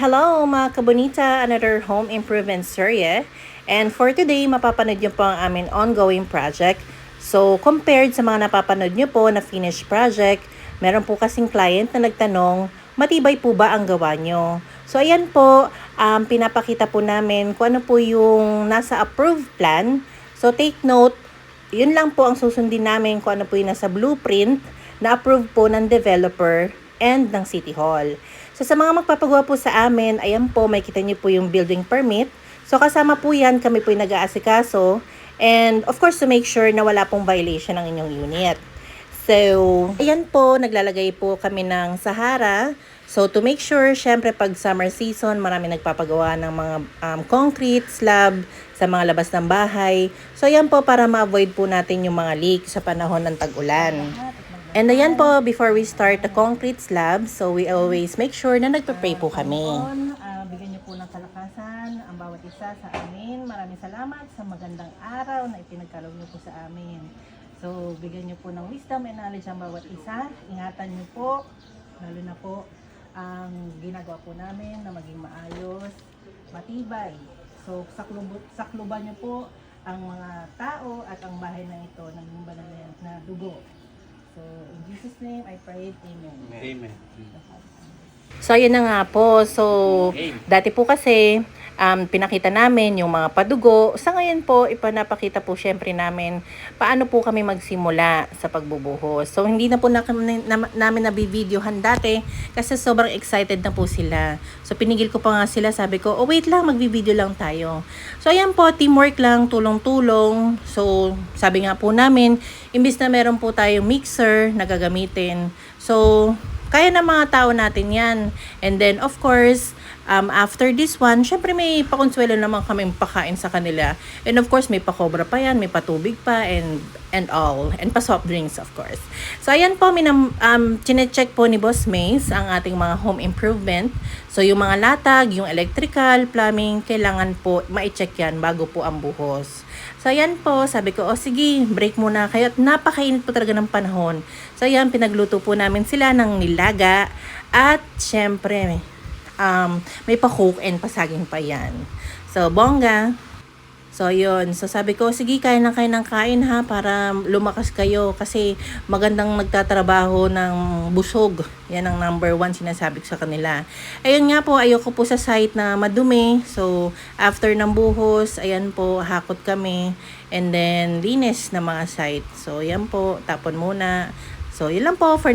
Hello mga kabonita, another home improvement serye. And for today, mapapanood nyo po ang aming ongoing project. So, compared sa mga napapanood nyo po na finished project, meron po kasing client na nagtanong, matibay po ba ang gawa nyo? So, ayan po, um, pinapakita po namin kung ano po yung nasa approved plan. So, take note, yun lang po ang susundin namin kung ano po yung nasa blueprint na approved po ng developer and ng City Hall. So sa mga magpapagawa po sa amin, ayan po, may kita niyo po yung building permit. So kasama po yan, kami po yung nag-aasikaso. And of course, to make sure na wala pong violation ng inyong unit. So, ayan po, naglalagay po kami ng Sahara. So, to make sure, syempre pag summer season, marami nagpapagawa ng mga um, concrete slab sa mga labas ng bahay. So, ayan po para ma-avoid po natin yung mga leak sa panahon ng tag-ulan. And ayan po, before we start the concrete slab, so we always make sure na nagpe-pray po kami. Uh, bigyan niyo po ng kalakasan ang bawat isa sa amin. Maraming salamat sa magandang araw na ipinagkaloob niyo po sa amin. So, bigyan niyo po ng wisdom and knowledge ang bawat isa. Ingatan niyo po, lalo na po ang ginagawa po namin na maging maayos, matibay. So, saklubo, niyo po ang mga tao at ang bahay na ito ng banal na dugo. Jesus' name, I pray, Amen. Amen. So, ayun na nga po. So, dati po kasi, um, pinakita namin yung mga padugo. Sa ngayon po, ipanapakita po syempre namin paano po kami magsimula sa pagbubuhos. So, hindi na po na, na, namin nabibidyohan dati kasi sobrang excited na po sila. So, pinigil ko pa nga sila. Sabi ko, oh wait lang, magbibideo lang tayo. So, ayan po, teamwork lang, tulong-tulong. So, sabi nga po namin, imbis na meron po tayong mixer na gagamitin. So, kaya ng mga tao natin yan. And then, of course, um, after this one, syempre may pakonsuelo naman kami pakain sa kanila. And of course, may pakobra pa yan, may patubig pa, and and all. And pa soft drinks, of course. So, ayan po, minam, um, chinecheck po ni Boss Maze ang ating mga home improvement. So, yung mga latag, yung electrical, plumbing, kailangan po ma-check yan bago po ang buhos. So, ayan po, sabi ko, o oh, sige, break muna kayo. At napakainit po talaga ng panahon. So, ayan, pinagluto po namin sila ng nilaga. At, syempre, um, may pa-cook and pasaging pa yan. So, bongga. So, yun. So, sabi ko, sige, kain na kayo ng kain ha, para lumakas kayo. Kasi magandang nagtatrabaho ng busog. Yan ang number one sinasabi ko sa kanila. Ayun nga po, ayoko po sa site na madumi. So, after ng buhos, ayan po, hakot kami. And then, linis na mga site. So, yan po, tapon muna. So, yun lang po for